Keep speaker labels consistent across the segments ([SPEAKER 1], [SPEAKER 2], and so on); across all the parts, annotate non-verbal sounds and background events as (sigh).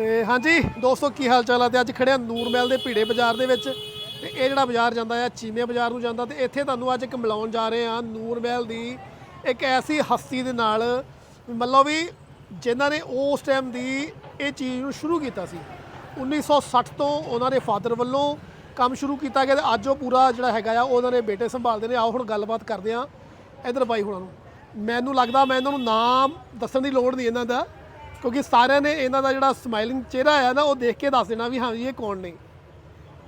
[SPEAKER 1] ਤੇ ਹਾਂਜੀ, ਦੋਸਤੋ, ਕੀ ਹਾਲ ਚਾਲ ਆ? ਤੇ ਅੱਜ ਖੜਿਆ ਨੂਰਮਹਿਲ ਦੇ ਭੀੜੇ ਬਾਜ਼ਾਰ ਦੇ ਵਿੱਚ। ਤੇ ਇਹ ਜਿਹੜਾ ਬਾਜ਼ਾਰ ਜਾਂਦਾ ਆ ਚੀਮੇ ਬਾਜ਼ਾਰ ਨੂੰ ਜਾਂਦਾ, ਤੇ ਇੱਥੇ ਤੁਹਾਨੂੰ ਅੱਜ ਇੱਕ ਮਿਲਾਉਣ ਜਾ ਰਹੇ ਆ ਨੂਰਮਹਿਲ ਦੀ ਇੱਕ ਐਸੀ ਹਸਤੀ ਦੇ ਨਾਲ। ਮਤਲਬ ਵੀ ਜਿਨ੍ਹਾਂ ਨੇ ਉਸ ਟਾਈਮ ਦੀ ਇਹ ਚੀਜ਼ ਨੂੰ ਸ਼ੁਰੂ ਕੀਤਾ ਸੀ। 1960 ਤੋਂ ਉਹਨਾਂ ਦੇ ਫਾਦਰ ਵੱਲੋਂ ਕੰਮ ਸ਼ੁਰੂ ਕੀਤਾ ਗਿਆ ਤੇ ਅੱਜ ਉਹ ਪੂਰਾ ਜਿਹੜਾ ਹੈਗਾ ਆ, ਉਹਨਾਂ ਦੇ ਬੇਟੇ ਸੰਭਾਲਦੇ ਨੇ। ਆਓ ਹੁਣ ਗੱਲਬਾਤ ਕਰਦੇ ਆ ਇਧਰ ਬਾਈ ਹੁਣਾਂ ਨੂੰ। ਮੈਨੂੰ ਲੱਗਦਾ, ਮੈਂ ਇਹਨਾਂ ਨੂੰ ਨਾਮ ਦੱਸਣ ਦੀ ਲੋੜ ਨਹੀਂ ਇਹਨਾਂ ਦਾ। ਕਿਉਂਕਿ ਸਾਰਿਆਂ ਨੇ ਇਹਨਾਂ ਦਾ ਜਿਹੜਾ ਸਮਾਈਲਿੰਗ ਚਿਹਰਾ ਹੈ ਨਾ ਉਹ ਦੇਖ ਕੇ ਦੱਸ ਦੇਣਾ ਵੀ ਹਾਂ ਜੀ ਇਹ ਕੌਣ ਨੇ।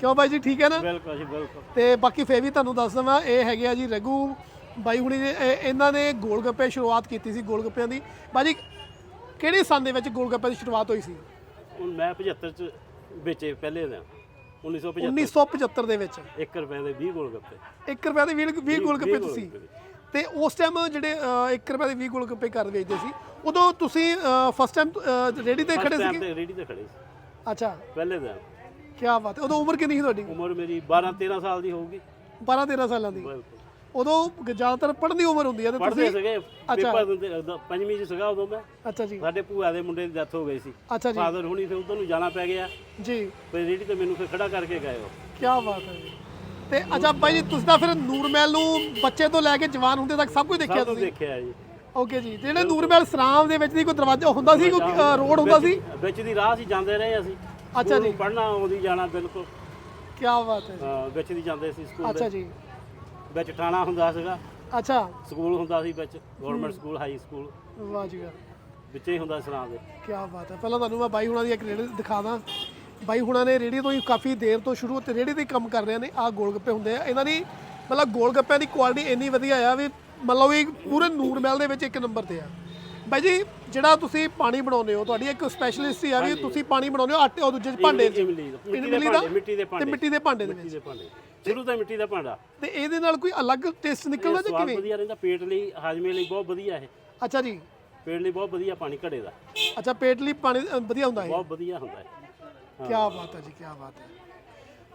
[SPEAKER 1] ਕਿਉਂ ਬਾਈ ਜੀ ਠੀਕ ਹੈ ਨਾ?
[SPEAKER 2] ਬਿਲਕੁਲ ਜੀ ਬਿਲਕੁਲ।
[SPEAKER 1] ਤੇ ਬਾਕੀ ਫੇਰ ਵੀ ਤੁਹਾਨੂੰ ਦੱਸ ਦਵਾਂ ਇਹ ਹੈਗੇ ਆ ਜੀ ਰਘੂ ਬਾਈ ਹੁਣੀ ਦੇ ਇਹ- ਇਹਨਾਂ ਨੇ ਗੋਲ ਗੱਪੇ ਸ਼ੁਰੂਆਤ ਕੀਤੀ ਸੀ ਗੋਲ ਗੱਪਿਆਂ ਦੀ। ਬਾਜੀ ਕਿਹੜੇ ਸੰਨ ਦੇ ਵਿੱਚ ਗੋਲ ਗੱਪੇ ਦੀ ਸ਼ੁਰੂਆਤ ਹੋਈ ਸੀ?
[SPEAKER 2] ਹੁਣ ਮੈਂ 75 ਚ ਵੇਚੇ ਪਹਿਲੇ ਦਿਨ 1975
[SPEAKER 1] 1975 ਦੇ ਵਿੱਚ।
[SPEAKER 2] 1 ਰੁਪਏ ਦੇ 20 ਗੋਲ ਗੱਪੇ
[SPEAKER 1] 1 ਰੁਪਏ ਦੇ 20 20 ਗੋਲ ਗੱਪੇ
[SPEAKER 2] ਵੀਹ
[SPEAKER 1] ਤੁਸੀਂ?
[SPEAKER 2] ਗੋਲਗੱਪੇ।
[SPEAKER 1] ਤੇ ਉਸ ਟਾਈਮ ਜਿਹੜੇ 1 ਰੁਪਏ ਦੇ 20 ਗੋਲ ਗੱਪੇ ਕਰ ਵੇਚਦੇ ਸੀ ਉਦੋਂ ਤੁਸੀਂ ਫਸਟ ਟਾਈਮ ਰੇੜੀ ਤੇ ਖੜੇ
[SPEAKER 2] ਤੇ ਰੇੜੀ ਤੇ ਖੜੇ ਸੀ।
[SPEAKER 1] ਅੱਛਾ।
[SPEAKER 2] ਪਹਿਲੇ ਦਿਨ।
[SPEAKER 1] ਕੀ ਬਾਤ ਹੈ। ਉਦੋਂ ਉਮਰ ਕਿੰਨੀ ਸੀ ਤੁਹਾਡੀ?
[SPEAKER 2] ਉਮਰ ਮੇਰੀ 12 13 ਸਾਲ ਦੀ ਹੋਊਗੀ।
[SPEAKER 1] 12 13 ਸਾਲਾਂ ਦੀ।
[SPEAKER 2] ਬਿਲਕੁਲ।
[SPEAKER 1] ਉਦੋਂ ਜ਼ਿਆਦਾਤਰ ਪੜ੍ਹਨ ਦੀ ਉਮਰ ਹੁੰਦੀ ਹੈ ਤੇ
[SPEAKER 2] ਪੜ੍ਹਦੇ
[SPEAKER 1] ਤੁਸੀਂ
[SPEAKER 2] ਸੀਗੇ। ਪੇਪਰ ਦਿੰਦੇ ਉਦੋਂ ਪੰਜਵੀਂ ਚ ਸੀਗਾ ਉਦੋਂ ਮੈਂ।
[SPEAKER 1] ਅੱਛਾ ਜੀ।
[SPEAKER 2] ਸਾਡੇ ਭੂਆ ਦੇ ਮੁੰਡੇ ਦੀ ਡੈਥ ਹੋ ਗਈ ਸੀ।
[SPEAKER 1] ਅੱਛਾ ਜੀ।
[SPEAKER 2] ਫਾਦਰ ਹੁਣੀ ਫਿਰ ਉਧਰ ਨੂੰ ਜਾਣਾ ਪੈ ਗਿਆ।
[SPEAKER 1] ਜੀ।
[SPEAKER 2] ਫਿਰ ਰੇੜੀ ਤੇ ਮੈਨੂੰ ਫਿਰ ਖੜਾ ਕਰਕੇ ਗਏ ਉਹ।
[SPEAKER 1] ਕੀ ਬਾਤ ਹੈ ਜੀ। ਤੇ ਅੱਛਾ ਬਾਈ ਜੀ ਤੁਸੀਂ ਤਾਂ ਫਿਰ ਨੂਰਮਹਿਲ ਨੂੰ ਬੱਚੇ ਤੋਂ ਲੈ ਕੇ ਜਵਾਨ ਹੁੰਦੇ ਤੱਕ ਸਭ ਕੁਝ ਦੇਖਿਆ
[SPEAKER 2] ਸਭ ਤੋਂ
[SPEAKER 1] ਤੁਸੀਂ?
[SPEAKER 2] ਦੇਖਿਆ ਜੀ।
[SPEAKER 1] ਓਕੇ ਜੀ ਜਿਹੜੇ ਨੂਰਮਹਿਲ ਸਰਾਮ ਦੇ ਵਿੱਚ ਦੀ ਕੋਈ ਦਰਵਾਜ਼ਾ ਹੁੰਦਾ ਸੀ ਕੋਈ ਅ, ਰੋਡ ਹੁੰਦਾ ਸੀ?
[SPEAKER 2] ਵਿੱਚ- ਵਿੱਚ ਦੀ ਰਾਹ ਸੀ ਜਾਂਦੇ ਰਹੇ ਅਸੀਂ।
[SPEAKER 1] ਅੱਛਾ ਜੀ।
[SPEAKER 2] ਪੜਨਾ ਆਉਂਦੀ ਜਾਣਾ ਬਿਲਕੁਲ।
[SPEAKER 1] ਕੀ ਬਾਤ ਹੈ
[SPEAKER 2] ਹਾਂ, ਵਿੱਚ ਦੀ ਜਾਂਦੇ ਸੀ ਸਕੂਲ
[SPEAKER 1] ਅੱਛਾ
[SPEAKER 2] ਦੇ
[SPEAKER 1] ਜੀ।
[SPEAKER 2] ਵਿੱਚ ਠਾਣਾ ਹੁੰਦਾ ਸੀਗਾ।
[SPEAKER 1] ਅੱਛਾ।
[SPEAKER 2] ਸਕੂਲ ਹੁੰਦਾ ਸੀ ਵਿੱਚ ਗਵਰਨਮੈਂਟ ਸਕੂਲ ਹਾਈ ਸਕੂਲ।
[SPEAKER 1] ਵਾਹ ਜੀ ਵਾਹ।
[SPEAKER 2] ਵਿੱਚੇ ਹੀ ਹੁੰਦਾ ਸਰਾਂ ਦੇ।
[SPEAKER 1] ਕੀ ਬਾਤ ਹੈ। ਪਹਿਲਾਂ ਤੁਹਾਨੂੰ ਮੈਂ ਬਾਈ ਹੁਣਾਂ ਦੀ ਇੱਕ ਰੇੜੀ ਦਿਖਾਦਾ ਬਾਈ ਹੁਣਾਂ ਨੇ ਰੇੜੀ ਤੋਂ ਹੀ ਕਾਫੀ ਦੇਰ ਤੋਂ ਸ਼ੁਰੂ ਤੇ ਰੇੜੀ ਤੇ ਕੰਮ ਕਰ ਰਹੇ ਨੇ ਆਹ ਗੋਲ ਗੱਪੇ ਹੁੰਦੇ ਆ। ਇਹਨਾਂ ਦੀ ਮਤਲਬ ਗੋਲ ਗੱਪਿਆਂ ਦੀ ਕੁਆਲਿਟੀ ਇੰਨੀ ਵਧੀਆ ਆ ਵੀ ਮਤਲਬ ਵੀ ਪੂਰੇ ਨੂਰਮਹਿਲ ਦੇ ਵਿੱਚ ਇੱਕ ਨੰਬਰ ਤੇ ਆ। ਬਾਈ ਜੀ ਜਿਹੜਾ ਤੁਸੀਂ ਪਾਣੀ ਬਣਾਉਂਦੇ ਹੋ ਤੁਹਾਡੀ ਇੱਕ ਸਪੈਸ਼ਲਿਸਟ ਆ ਵੀ ਤੁਸੀਂ ਪਾਣੀ ਬਣਾਉਂਦੇ ਹੋ ਆਟੇ ਉਹ ਦੂਜੇ 'ਚ ਭਾਂਡੇ 'ਚ
[SPEAKER 2] ਇਮਲੀ ਦਾ ਮਿੱਟੀ ਦੇ ਭਾਂਡੇ ਮਿੱਟੀ ਦੇ
[SPEAKER 1] ਤੇ
[SPEAKER 2] ਭਾਂਡੇ।
[SPEAKER 1] ਮਿੱਟੀ ਦੇ ਭਾਂਡੇ ਦੇ
[SPEAKER 2] ਮਿੱਟੀ
[SPEAKER 1] ਵਿੱਚ।
[SPEAKER 2] ਦੇ ਭਾਂਡੇ। ਸ਼ੁਰੂ ਤੋਂ ਮਿੱਟੀ ਦਾ ਭਾਂਡਾ।
[SPEAKER 1] ਤੇ ਇਹਦੇ ਨਾਲ ਕੋਈ ਅਲੱਗ ਟੇਸਟ ਨਿਕਲਦਾ ਜਾਂ ਕਿਵੇਂ?
[SPEAKER 2] ਵਧੀਆ ਰਹਿੰਦਾ ਪੇਟ ਲਈ ਹਾਜ਼ਮੇ ਲਈ ਬਹੁਤ ਵਧੀਆ ਇਹ।
[SPEAKER 1] ਅੱਛਾ ਜੀ।
[SPEAKER 2] ਪੇਟ ਲਈ ਬਹੁਤ ਵਧੀਆ ਪਾਣੀ ਘੜੇ ਦਾ।
[SPEAKER 1] ਅੱਛਾ ਪੇਟ ਲਈ ਪਾਣੀ ਵਧੀਆ ਹੁੰਦਾ ਹੈ
[SPEAKER 2] ਬਹੁਤ ਵਧੀਆ ਹੁੰਦਾ ਹੈ
[SPEAKER 1] ਕੀ ਬਾਤ ਹੈ ਜੀ ਕੀ ਬਾਤ ਹੈ।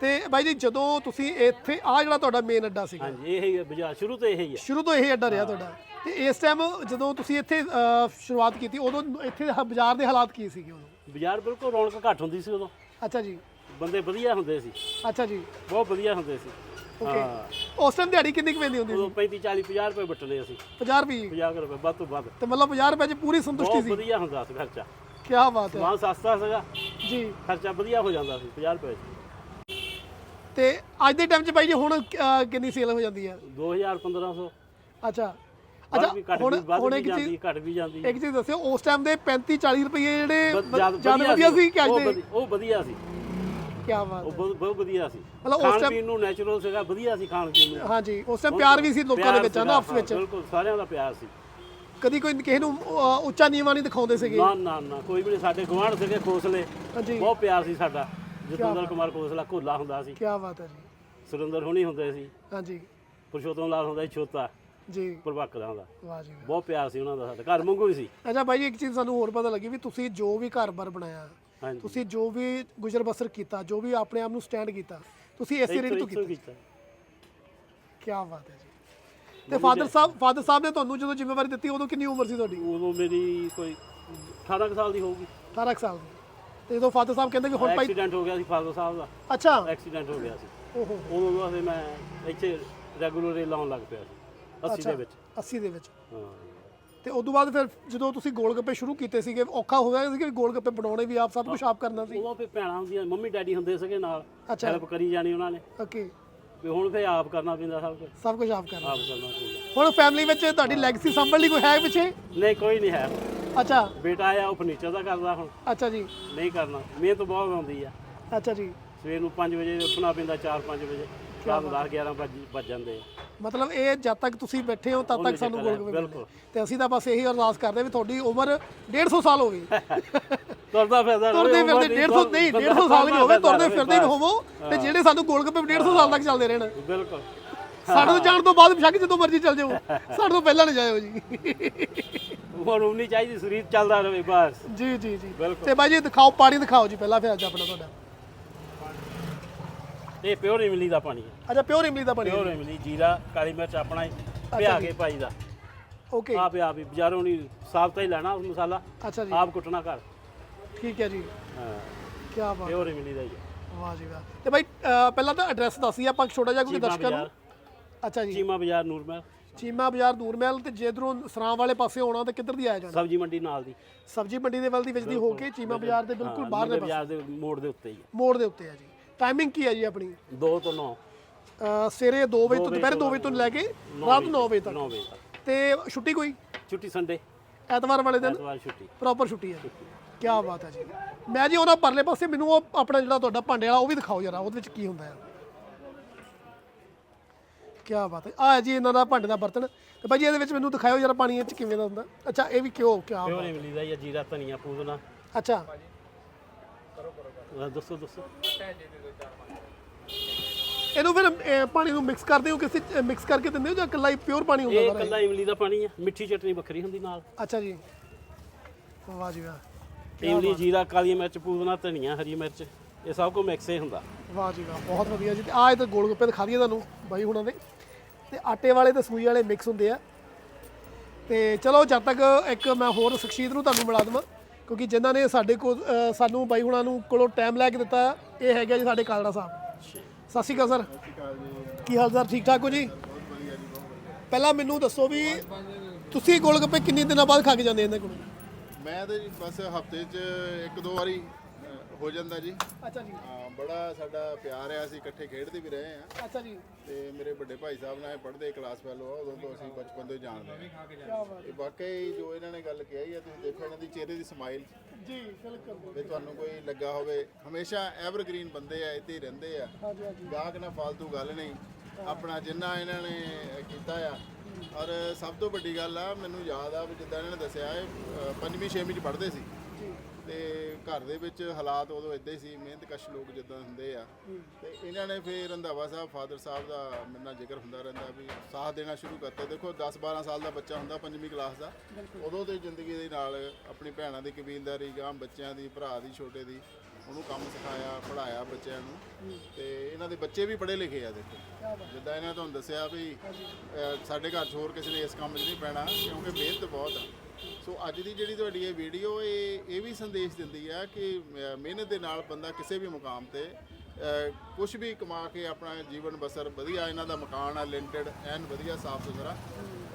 [SPEAKER 1] ਤੇ ਬਾਈ ਜੀ ਜਦੋਂ ਤੁਸੀਂ ਇੱਥੇ ਆ ਜਿਹੜਾ ਤੁਹਾਡਾ ਮੇਨ ਅੱਡਾ ਸੀਗਾ।
[SPEAKER 2] ਹਾਂਜੀ ਇਹ ਹੀ ਬਾਜ਼ਾਰ ਸ਼ੁਰੂ ਤੋਂ ਇਹ ਹੀ। ਹੈ
[SPEAKER 1] ਸ਼ੁਰੂ ਤੋਂ ਇਹ ਅੱਡਾ ਰਿਹਾ ਤੁਹਾਡਾ। ਤੇ ਇਸ ਟਾਈਮ ਜਦੋਂ ਤੁਸੀਂ ਇੱਥੇ ਸ਼ੁਰੂਆਤ ਕੀਤੀ ਉਦੋਂ ਇੱਥੇ ਦੇ ਬਾਜ਼ਾਰ ਦੇ ਹਾਲਾਤ ਕੀ ਸੀਗੇ ਉਦੋਂ?
[SPEAKER 2] ਬਾਜ਼ਾਰ ਬਿਲਕੁਲ ਰੌਣਕ ਘੱਟ ਹੁੰਦੀ ਸੀ ਉਦੋਂ।
[SPEAKER 1] ਅੱਛਾ ਜੀ।
[SPEAKER 2] ਬੰਦੇ ਵਧੀਆ ਹੁੰਦੇ ਸੀ।
[SPEAKER 1] ਅੱਛਾ ਜੀ।
[SPEAKER 2] ਬਹੁਤ ਵਧੀਆ ਹੁੰਦੇ ਸੀ।
[SPEAKER 1] ਓਕੇ ਉਸ ਟਾਈਮ ਦਿਹਾੜੀ ਕਿੰਨੀ ਕੁ ਪੈਂਦੀ ਹੁੰਦੀ ਸੀ?
[SPEAKER 2] ਉਦੋਂ 35 40 50 ਰੁਪਏ ਵਟਣੇ ਅਸੀਂ।
[SPEAKER 1] 50 ਰੁਪਏ।
[SPEAKER 2] 50 ਰੁਪਏ ਵੱਧ ਤੋਂ ਵੱਧ।
[SPEAKER 1] ਤੇ ਮਤਲਬ 50 ਰੁਪਏ 'ਚ ਪੂਰੀ ਸੰਤੁਸ਼ਟੀ
[SPEAKER 2] ਬਹੁਤ
[SPEAKER 1] ਸੀ?
[SPEAKER 2] ਵਧੀਆ ਹੁੰਦਾ ਸੀ ਖਰਚਾ।
[SPEAKER 1] ਕੀ ਬਾਤ ਹੈ।
[SPEAKER 2] ਸਮਾਨ ਸਸਤਾ ਸੀਗਾ।
[SPEAKER 1] ਜੀ।
[SPEAKER 2] ਖਰਚਾ ਵਧੀਆ ਹੋ ਜਾਂਦਾ ਸੀ 50 ਰੁਪਏ 'ਚ
[SPEAKER 1] ਤੇ ਅੱਜ ਦੇ ਟਾਈਮ 'ਚ ਬਾਈ ਜੀ ਹੁਣ ਕਿੰਨੀ ਸੇਲ ਹੋ ਜਾਂਦੀ ਹੈ?
[SPEAKER 2] 2000 1500
[SPEAKER 1] ਅੱਛਾ। ਅੱਛਾ
[SPEAKER 2] ਘੱਟ
[SPEAKER 1] ਹੁਣ
[SPEAKER 2] ਵੀ ਵੱਧ
[SPEAKER 1] ਹੁਣ
[SPEAKER 2] ਵੀ
[SPEAKER 1] ਇੱਕ ਚੀਜ਼
[SPEAKER 2] ਜਾਂਦੀ ਘੱਟ ਵੀ ਜਾਂਦੀ।
[SPEAKER 1] ਇੱਕ ਚੀਜ਼ ਦੱਸਿਓ ਉਸ ਟਾਈਮ ਦੇ 35 40 ਰੁਪਏ ਜਿਹੜੇ
[SPEAKER 2] ਬਸ ਜ਼ਿਆਦਾ
[SPEAKER 1] ਜ਼ਿਆਦਾ ਵਧੀਆ ਸੀ। ਕਿ ਅੱਜ
[SPEAKER 2] ਉਹ
[SPEAKER 1] ਦੇ?
[SPEAKER 2] ਵਧੀ- ਉਹ ਵਧੀਆ ਸੀ।
[SPEAKER 1] ਕੀ ਬਾਤ
[SPEAKER 2] ਉਹ
[SPEAKER 1] ਹੈ।
[SPEAKER 2] ਬਹੁਤ ਬਹੁਤ ਵਧੀਆ ਸੀ।
[SPEAKER 1] ਮਤਲਬ ਉਸ
[SPEAKER 2] ਖਾਣ
[SPEAKER 1] time-
[SPEAKER 2] ਪੀਣ ਨੂੰ ਨੈਚੁਰਲ ਸੀਗਾ ਵਧੀਆ ਸੀ ਖਾਣ ਪੀਣ ਨੂੰ।
[SPEAKER 1] ਹਾਂਜੀ ਉਸ ਟਾਈਮ ਪਿਆਰ ਵੀ ਸੀ ਲੋਕਾਂ ਦੇ ਵਿੱਚ ਨਾ ਆਪਸ ਵਿੱਚ।
[SPEAKER 2] ਬਿਲਕੁਲ ਸਾਰਿਆਂ ਦਾ ਪਿਆਰ ਸੀ।
[SPEAKER 1] ਕਦੀ ਕੋਈ ਕਿਸੇ ਨੂੰ ਉੱਚਾ ਨੀਵਾਂ ਨਹੀਂ ਦਿਖਾਉਂਦੇ ਸੀਗੇ।
[SPEAKER 2] ਨਾ ਨਾ ਨਾ ਕੋਈ ਵੀ ਨਹੀਂ ਸਾਡੇ ਗਵਾਂਢ ਸੀਗੇ ਖੋਸਲੇ
[SPEAKER 1] ਹਾਂਜੀ।
[SPEAKER 2] ਬਹੁਤ ਪਿਆਰ ਸੀ ਸਾਡਾ। ਜਤਿੰਦਰ ਕੁਮਾਰ ਖੋਸਲਾ ਕੋਲਾ ਹੁੰਦਾ ਸੀ।
[SPEAKER 1] ਕੀ ਬਾਤ ਹੈ ਜੀ।
[SPEAKER 2] ਸੁਰਿੰਦਰ ਹੁਣੀ ਹੁੰਦੇ ਸੀ।
[SPEAKER 1] ਹਾਂਜੀ।
[SPEAKER 2] ਪੁਰਸ਼ੋਤਮ ਲਾਲ ਹੁੰਦਾ ਸੀ ਛੋਤਾ
[SPEAKER 1] ਜੀ।
[SPEAKER 2] ਪ੍ਰਭਾਕਰ ਦਾ
[SPEAKER 1] ਵਾਹ ਜੀ।
[SPEAKER 2] ਬਹੁਤ ਪਿਆਰ ਸੀ ਉਹਨਾਂ ਦਾ ਸਾਡਾ। ਘਰ ਵਾਂਗੂ ਹੀ ਸੀ।
[SPEAKER 1] ਅੱਛਾ ਬਾਈ ਜੀ, ਇੱਕ ਚੀਜ਼ ਸਾਨੂੰ ਹੋਰ ਪਤਾ ਲੱਗੀ ਵੀ ਤੁਸੀਂ ਜੋ ਵੀ ਘਰ-ਬਾਰ ਬਣਾਇਆ
[SPEAKER 2] ਹਾਂਜੀ।
[SPEAKER 1] ਤੁਸੀਂ ਜੋ ਵੀ ਗੁਜ਼ਰ ਬਸਰ ਕੀਤਾ ਜੋ ਵੀ ਆਪਣੇ ਆਪ ਨੂੰ ਸਟੈਂਡ ਕੀਤਾ ਤੁਸੀਂ ਇਸੇ ਰੇਟ ਤੋਂ
[SPEAKER 2] ਇੱਥੋਂ
[SPEAKER 1] ਕੀਤਾ? ਕੀ ਬਾਤ ਹੈ ਜੀ। ਤੇ ਫਾਦਰ ਸਾਹਿਬ ਫਾਦਰ ਸਾਹਿਬ ਨੇ ਤੁਹਾਨੂੰ ਜਦੋਂ ਜ਼ਿੰਮੇਵਾਰੀ ਦਿੱਤੀ ਉਦੋਂ ਕਿੰਨੀ ਉਮਰ ਸੀ ਤੁਹਾਡੀ?
[SPEAKER 2] ਉਦੋਂ ਮੇਰੀ ਕੋਈ 18 ਕੁ ਸਾਲ ਦੀ ਹੋਊਗੀ।
[SPEAKER 1] 18 ਕੁ ਸਾਲ ਦੀ। ਤੇ ਜਦੋਂ ਫਾਦਰ ਸਾਹਿਬ ਕਹਿੰਦੇ ਵੀ ਹੁਣ ਭਾਈ
[SPEAKER 2] ਐਕਸੀਡੈਂਟ ਹੋ ਗਿਆ ਸੀ ਫਾਦਰ ਸਾਹਿਬ ਦਾ।
[SPEAKER 1] ਅੱਛਾ।
[SPEAKER 2] ਐਕਸੀਡੈਂਟ ਹੋ ਗਿਆ ਸੀ।
[SPEAKER 1] ਓਹੋ।
[SPEAKER 2] ਉਦੋਂ ਤੋਂ ਫਿਰ ਮੈਂ ਇੱਥੇ ਰੈਗੂਲਰ ਲਾਉਣ ਲੱਗ ਪਿਆ ਸੀ 80 ਦੇ ਵਿੱਚ।
[SPEAKER 1] 80 ਦੇ ਵਿੱਚ।
[SPEAKER 2] ਹਾਂ।
[SPEAKER 1] ਤੇ ਉਦੋਂ ਬਾਅਦ ਫਿਰ ਜਦੋਂ ਤੁਸੀਂ ਗੋਲ ਗੱਪੇ ਸ਼ੁਰੂ ਕੀਤੇ ਸੀਗੇ ਔਖਾ ਹੋ ਗਿਆ ਸੀ ਕਿ ਗੋਲ ਗੱਪੇ ਬਣਾਉਣੇ ਵੀ ਆਪ ਸਭ ਕੁਝ ਆਪ ਕਰਨਾ ਸੀ?
[SPEAKER 2] ਉਦੋਂ ਫਿਰ ਭੈਣਾਂ ਹੁੰਦੀਆਂ ਮੰਮੀ ਡੈਡੀ ਹੁੰਦੇ ਸੀਗੇ ਨਾਲ ਹੈਲਪ ਕਰੀ ਜਾਣੀ ਉਹਨਾਂ ਨੇ।
[SPEAKER 1] ਓਕੇ।
[SPEAKER 2] ਵੀ ਹੁਣ ਫਿਰ ਆਪ ਕਰਨਾ ਪੈਂਦਾ ਸਭ ਕੁਝ
[SPEAKER 1] ਸਭ ਕੁਝ ਆਪ ਕਰਨਾ
[SPEAKER 2] ਆਪ ਕਰਨਾ ਪੈਂਦਾ।
[SPEAKER 1] ਹੁਣ ਫੈਮਿਲੀ ਵਿੱਚ ਤੁਹਾਡੀ ਲੈਗਸੀ ਸੰਭਲ ਲਈ ਕੋਈ ਹੈ ਪਿੱਛੇ?
[SPEAKER 2] ਨਹੀਂ ਕੋਈ ਨਹੀਂ ਹੈ।
[SPEAKER 1] ਅੱਛਾ।
[SPEAKER 2] ਬੇਟਾ ਆ ਉਹ ਫਰਨੀਚਰ ਦਾ ਕਰਦਾ ਹੁਣ।
[SPEAKER 1] ਅੱਛਾ ਜੀ।
[SPEAKER 2] ਨਹੀਂ ਕਰਨਾ। ਮਿਹਨਤ ਬਹੁਤ ਆਉਂਦੀ ਆ।
[SPEAKER 1] ਅੱਛਾ ਜੀ।
[SPEAKER 2] ਸਵੇਰ ਨੂੰ 5 ਵਜੇ ਉੱਠਣਾ ਪੈਂਦਾ 4-5 ਵਜੇ। ਰਾਤ ਨੂੰ 10 11 ਵੱਜ ਵੱਜ ਜਾਂਦੇ ਆ।
[SPEAKER 1] ਮਤਲਬ ਇਹ ਜਦ ਤੱਕ ਤੁਸੀਂ ਬੈਠੇ ਹੋ ਤਦ ਤੱਕ ਸਾਨੂੰ ਗੋਲ ਗੱਪੇ
[SPEAKER 2] ਬਿਲਕੁਲ।
[SPEAKER 1] ਮਿਲਣੇ। ਤੇ ਅਸੀਂ ਤਾਂ ਬਸ ਇਹੀ ਅਰਦਾਸ ਕਰਦੇ ਵੀ ਤੁਹਾਡੀ ਉਮਰ 150 ਸਾਲ ਹੋਵੇ (laughs)
[SPEAKER 2] ਤੁਰਦਾ ਫਿਰਦਾ
[SPEAKER 1] ਤੁਰਦੇ ਫਿਰਦੇ
[SPEAKER 2] ਨਹੀਂ,
[SPEAKER 1] 150 ਨਹੀਂ
[SPEAKER 2] ਬੰਦਾ
[SPEAKER 1] 150 ਸਾਲ ਨਹੀਂ ਹੋਵੇ ਤੁਰਦੇ ਫਿਰਦੇ ਹੀ। ਹੋਵੋ ਤੇ ਜਿਹੜੇ ਸਾਨੂੰ ਗੋਲ ਗੱਪੇ 150 ਸਾਲ ਤੱਕ ਚੱਲਦੇ ਰਹਿਣ।
[SPEAKER 2] ਬਿਲਕੁਲ।
[SPEAKER 1] ਸਾਡੇ ਤੋਂ ਜਾਣ ਤੋਂ ਬਾਅਦ ਬੇਸ਼ੱਕ ਜਦੋਂ ਮਰਜ਼ੀ ਚੱਲ ਜਾਓ। ਸਾਡੇ ਤੋਂ ਪਹਿਲਾਂ ਨਾ ਜਾਇਓ ਜੀ।
[SPEAKER 2] ਉਮਰ ਉਨੀ ਚਾਹੀਦੀ ਸਰੀਰ ਚੱਲਦਾ ਰਹੇ ਬਸ।
[SPEAKER 1] ਜੀ ਜੀ ਜੀ। ਤੇ ਬਾਈ ਜੀ ਦਿਖਾਓ ਪਾਣੀ ਦਿਖਾਓ ਜੀ ਪਹਿਲਾਂ ਫਿਰ ਅੱਜ ਆਪਣਾ ਤੁਹਾਡਾ।
[SPEAKER 2] ਇਹ ਪਿਓਰ ਇਮਲੀ ਦਾ ਪਾਣੀ ਹੈ।
[SPEAKER 1] ਅੱਛਾ ਪਿਓਰ ਇਮਲੀ ਦਾ ਪਾਣੀ
[SPEAKER 2] ਪਿਓਰ ਇਮਲੀ ਜੀਰਾ ਕਾਲੀ ਮਿਰਚ ਆਪਣਾ ਹੀ ਪਿਆ ਕੇ ਪਾਈ ਦਾ।
[SPEAKER 1] ਓਕੇ।
[SPEAKER 2] ਆਪ ਆਪ ਹੀ ਬਾਜ਼ਾਰੋਂ ਨਹੀਂ ਸਾਫ਼ ਤਾਂ ਹੀ ਲੈਣਾ ਮਸਾਲਾ।
[SPEAKER 1] ਅੱਛਾ ਜੀ।
[SPEAKER 2] ਆਪ ਕੁੱਟਣਾ ਘਰ।
[SPEAKER 1] ਠੀਕ ਹੈ ਜੀ।
[SPEAKER 2] ਹਾਂ।
[SPEAKER 1] ਕੀ ਬਾਤ
[SPEAKER 2] ਪਿਓਰ ਇਮਲੀ ਦਾ ਹੀ ਹੈ।
[SPEAKER 1] ਵਾਹ ਜੀ ਵਾਹ। ਤੇ ਅਹ ਪਹਿਲਾਂ ਤਾਂ ਐਡਰੈਸ ਦੱਸੀ ਆਪਾਂ ਛੋਟਾ ਜਿਹਾ
[SPEAKER 2] ਚੀਮਾ
[SPEAKER 1] ਦਰਸ਼ਕਾਂ ਨੂੰ? ਅੱਛਾ ਜੀ।
[SPEAKER 2] ਚੀਮਾ ਬਾਜ਼ਾਰ ਨੂਰਮਹਿਲ
[SPEAKER 1] ਚੀਮਾ ਬਾਜ਼ਾਰ ਦੂਰਮਹਿਲ ਤੇ ਜੇਧਰੋਂ ਸਰਾਂ ਵਾਲੇ ਪਾਸੇ ਆਉਣਾ ਤੇ ਕਿੱਧਰ ਦੀ ਆਇਆ ਜਾਣਾ?
[SPEAKER 2] ਸਬਜ਼ੀ ਮੰਡੀ ਨਾਲ ਦੀ।
[SPEAKER 1] ਸਬਜੀ ਮੰਡੀ ਦੇ ਵੱਲ ਦੀ ਵਿੱਚ ਦੀ ਹੋ ਕੇ ਚੀਮਾ ਬਾਜ਼ਾਰ ਦੇ ਬਿਲਕੁਲ
[SPEAKER 2] ਹਾਂ,
[SPEAKER 1] ਬਾਹਰਲੇ
[SPEAKER 2] ਨੀਲੇ
[SPEAKER 1] ਪਾਸੇ।
[SPEAKER 2] ਬਾਜ਼ਾਰ ਦੇ ਮੋੜ ਦੇ ਉੱਤੇ ਹੀ ਹੈ।
[SPEAKER 1] ਮੋੜ ਦੇ ਉੱਤੇ ਹੈ ਜੀ। ਟਾਈਮਿੰਗ ਕੀ ਹੈ ਜੀ ਆਪਣੀ?
[SPEAKER 2] 2 ਤੋਂ 9
[SPEAKER 1] ਅਹ ਸਵੇਰੇ 2 ਵਜੇ ਤੋਂ ਦੁਪਹਿਰੇ 2 ਵਜੇ ਤੋਂ ਲੈ ਕੇ ਰਾਤ 9 ਵਜੇ ਤੱਕ।
[SPEAKER 2] 9 ਵਜੇ ਤੱਕ।
[SPEAKER 1] ਤੇ ਛੁੱਟੀ ਕੋਈ?
[SPEAKER 2] ਛੁੱਟੀ ਸੰਡੇ
[SPEAKER 1] ਐਤਵਾਰ ਵਾਲੇ ਦਿਨ?
[SPEAKER 2] ਐਤਵਾਰ ਛੁੱਟੀ।
[SPEAKER 1] ਪ੍ਰੋਪਰ ਛੁੱਟੀ ਹੈ। ਕੀ ਬਾਤ ਹੈ ਜੀ। ਮੈਂ ਜੀ ਉਹਨਾਂ ਪਰਲੇ ਪਾਸੇ ਮੈਨੂੰ ਉਹ ਆਪਣਾ ਜਿਹੜਾ ਤੁਹਾਡਾ ਭਾਂਡੇ ਵਾਲਾ ਉਹ ਵੀ ਦਿਖਾਓ ਜਰਾ ਉਹਦੇ ਵਿੱਚ ਕੀ ਹੁੰਦਾ ਹੈ। ਕੀ ਬਾਤ ਹੈ। ਆ ਜੀ ਇਹਨਾਂ ਦਾ ਭਾਂਡੇ ਦਾ ਬਰਤਨ। ਤੇ ਭਾਜੀ ਇਹਦੇ ਵਿੱਚ ਮੈਨੂੰ ਦਿਖਾਓ ਜਰਾ ਪਾਣੀ ਇਹ ਚ ਕਿਵੇਂ ਦਾ ਹੁੰਦਾ। ਅੱਛਾ ਇਹ ਵੀ ਕਿਉਂ ਕੀ
[SPEAKER 2] ਪਿਓਰ ਇਮਲੀ ਦਾ ਹੀ। ਹੈ, ਜੀਰਾ ਧਨੀਆ ਪੂਦਨਾ
[SPEAKER 1] ਅੱਛਾ।
[SPEAKER 2] ਅਹ ਦੱਸੋ ਦੱਸੋ।
[SPEAKER 1] ਇਹਨੂੰ ਫਿਰ ਅਹ, ਪਾਣੀ ਨੂੰ ਮਿਕਸ ਕਰਦੇ ਹੋ ਕਿਸੇ ਮਿਕਸ ਕਰਕੇ ਦਿੰਦੇ ਹੋ ਜਾਂ ਇਕੱਲਾ ਹੀ ਪਿਓਰ ਪਾਣੀ ਹੁੰਦਾ
[SPEAKER 2] ਇਹ
[SPEAKER 1] ਸਾਰਾ
[SPEAKER 2] ਕੱਲਾ ਇਮਲੀ ਦਾ ਪਾਣੀ ਹੈ ਮਿੱਠੀ ਚਟਨੀ ਵੱਖਰੀ ਹੁੰਦੀ ਨਾਲ।
[SPEAKER 1] ਅੱਛਾ ਜੀ। ਵਾਹ ਜੀ ਵਾਹ।
[SPEAKER 2] ਇਮਲੀ ਜੀਰਾ ਕਾਲੀ ਮਿਰਚ ਪੂਦਨਾ ਧਨੀਆ ਹਰੀ ਮਿਰਚ ਇਹ ਸਭ ਕੁਝ ਮਿਕਸ ਹੀ ਹੁੰਦਾ।
[SPEAKER 1] ਵਾਹ ਜੀ ਵਾਹ ਬਹੁਤ ਵਧੀਆ ਜੀ। ਤੇ ਆਹ ਇਹ ਤਾਂ ਗੋਲ ਗੱਪੇ ਦਿਖਾ ਦਈਏ ਤੁਹਾਨੂੰ ਬਾਈ ਹੁਣਾਂ ਦੇ। ਤੇ ਆਟੇ ਵਾਲੇ ਤੇ ਸੂਈ ਵਾਲੇ ਮਿਕਸ ਹੁੰਦੇ ਆ। ਤੇ ਚਲੋ ਜਦ ਤੱਕ ਇੱਕ ਮੈਂ ਹੋਰ ਸ਼ਖਸੀਅਤ ਨੂੰ ਤੁਹਾਨੂੰ ਮਿਲਾ ਦਵਾਂ। ਕਿਉਂਕਿ ਜਿਨ੍ਹਾਂ ਨੇ ਸਾਡੇ ਕੋਲ ਅ, ਸਾਨੂੰ ਬਾਈ ਹੁਣਾਂ ਨੂੰ ਕੋਲੋਂ ਟਾਈਮ ਲੈ ਕੇ ਦਿੱਤਾ ਇਹ ਹੈਗਾ ਜੀ ਸਾਡੇ ਕਾਲੜਾ ਸਾਹਿਬ। ਸਤਿ ਸ਼੍ਰੀ ਅਕਾਲ ਸਰ। ਕੀ ਹਾਲ ਸਰ? ਠੀਕ ਠਾਕ ਹੋ ਜੀ? ਪਹਿਲਾਂ ਮੈਨੂੰ ਦੱਸੋ ਵੀ ਤੁਸੀਂ ਗੋਲ ਕਿੰਨੇ ਦਿਨਾਂ ਬਾਅਦ ਖਾ ਕੇ ਜਾਂਦੇ ਇਹਨਾਂ ਕੋਲ?
[SPEAKER 3] ਮੈਂ ਤੇ ਜੀ ਬਸ ਹਫ਼ਤੇ 'ਚ ਇੱਕ ਦੋ ਵਾਰੀ ਹੋ ਜਾਂਦਾ ਜੀ।
[SPEAKER 1] ਅੱਛਾ ਜੀ।
[SPEAKER 3] ਹਾਂ ਬੜਾ ਸਾਡਾ ਪਿਆਰ ਆ ਅਸੀਂ ਇਕੱਠੇ ਖੇਡਦੇ ਵੀ ਰਹੇ ਆ
[SPEAKER 1] ਅੱਛਾ ਜੀ।
[SPEAKER 3] ਤੇ ਮੇਰੇ ਵੱਡੇ ਭਾਈ ਸਾਹਿਬ ਨਾਲ ਪੜ੍ਹਦੇ ਕਲਾਸ ਫੈਲੋ ਆ ਉਦੋਂ ਤੋਂ ਅਸੀਂ ਬਚਪਨ ਤੋਂ ਹੀ ਜਾਣਦੇ
[SPEAKER 1] ਬਾਤ
[SPEAKER 3] ਇਹ ਵਾਕਈ ਜੋ ਇਹਨਾਂ ਨੇ ਗੱਲ ਕਹੀ ਆ ਤੁਸੀਂ ਦੇਖੋ ਇਹਨਾਂ ਦੀ ਚਿਹਰੇ ਦੀ ਸਮਾਈਲ
[SPEAKER 1] ਜੀ ਬਿਲਕੁਲ
[SPEAKER 3] ਵੀ ਤੁਹਾਨੂੰ ਕੋਈ ਲੱਗਾ ਹੋਵੇ ਹਮੇਸ਼ਾ ਐਵਰਗ੍ਰੀਨ ਬੰਦੇ ਆ ਇੱਥੇ ਹੀ ਰਹਿੰਦੇ ਆ।
[SPEAKER 1] ਹਾਂਜੀ ਹਾਂਜੀ।
[SPEAKER 3] ਗਾਹਕ ਨਾਲ ਫालतू ਗੱਲ ਨਹੀਂ। ਆਪਣਾ ਜਿੰਨਾ ਇਹਨਾਂ ਨੇ ਕੀਤਾ ਆ। ਔਰ ਸਭ ਤੋਂ ਵੱਡੀ ਗੱਲ ਆ ਮੈਨੂੰ ਯਾਦ ਆ ਵੀ ਜਿੱਦਾਂ ਇਹਨਾਂ ਨੇ ਦੱਸਿਆ ਇਹ ਪੰਜਵੀਂ ਛੇਵੀਂ ਚ ਪੜ੍ਹਦੇ ਸੀ। ਤੇ ਘਰ ਦੇ ਵਿੱਚ ਹਾਲਾਤ ਉਦੋਂ ਇਦਾਂ ਹੀ ਸੀ ਮਿਹਨਤਕਸ਼ ਲੋਕ ਜਿੱਦਾਂ ਹੁੰਦੇ ਆ। ਤੇ ਇਹਨਾਂ ਨੇ ਫਿਰ ਰੰਧਾਵਾ ਸਾਹਿਬ ਫਾਦਰ ਸਾਹਿਬ ਦਾ ਮੇਰੇ ਨਾਲ ਜ਼ਿਕਰ ਹੁੰਦਾ ਰਹਿੰਦਾ ਵੀ ਸਾਥ ਦੇਣਾ ਸ਼ੁਰੂ ਕਰਤੇ। ਦੇਖੋ 10 12 ਸਾਲ ਦਾ ਬੱਚਾ ਹੁੰਦਾ ਪੰਜਵੀਂ ਕਲਾਸ ਦਾ। ਉਦੋਂ ਤੇ ਜ਼ਿੰਦਗੀ ਦੇ ਨਾਲ ਆਪਣੀ ਭੈਣਾਂ ਦੀ ਕਬੀਲਦਾਰੀ ਗਾਂ ਬੱਚਿਆਂ ਦੀ ਭਰਾ ਦੀ ਛੋਟੇ ਦੀ ਉਹਨੂੰ ਕੰਮ ਸਿਖਾਇਆ ਪੜਾਇਆ ਬੱਚਿਆਂ ਨੂੰ। ਤੇ ਇਹਨਾਂ ਦੇ ਬੱਚੇ ਵੀ ਪੜ੍ਹੇ ਲਿਖੇ ਆ ਦੇਖੋ। ਜਿੱਦਾਂ ਇਹਨਾਂ ਤੁਹਾਨੂੰ ਦੱਸਿਆ ਵੀ ਸਾਡੇ ਘਰ 'ਚ ਹੋਰ ਕਿਸੇ ਨੇ ਇਸ ਕੰਮ 'ਚ ਨਹੀਂ ਪੈਣਾ ਕਿਉਂਕਿ ਮਿਹਨਤ ਬਹੁਤ ਆ। ਸੋ ਅੱਜ ਦੀ ਜਿਹੜੀ ਤੁਹਾਡੀ ਇਹ ਵੀਡੀਓ ਇਹ ਇਹ ਵੀ ਸੰਦੇਸ਼ ਦਿੰਦੀ ਆ ਕਿ ਮਿਹਨਤ ਦੇ ਨਾਲ ਬੰਦਾ ਕਿਸੇ ਵੀ ਮੁਕਾਮ ਤੇ ਕੁਝ ਵੀ ਕਮਾ ਕੇ ਆਪਣਾ ਜੀਵਨ ਬਸਰ ਵਧੀਆ ਇਹਨਾਂ ਦਾ ਮਕਾਨ ਆ ਲਿੰਟਡ ਐਨ ਵਧੀਆ ਸਾਫ਼ ਸੁਥਰਾ।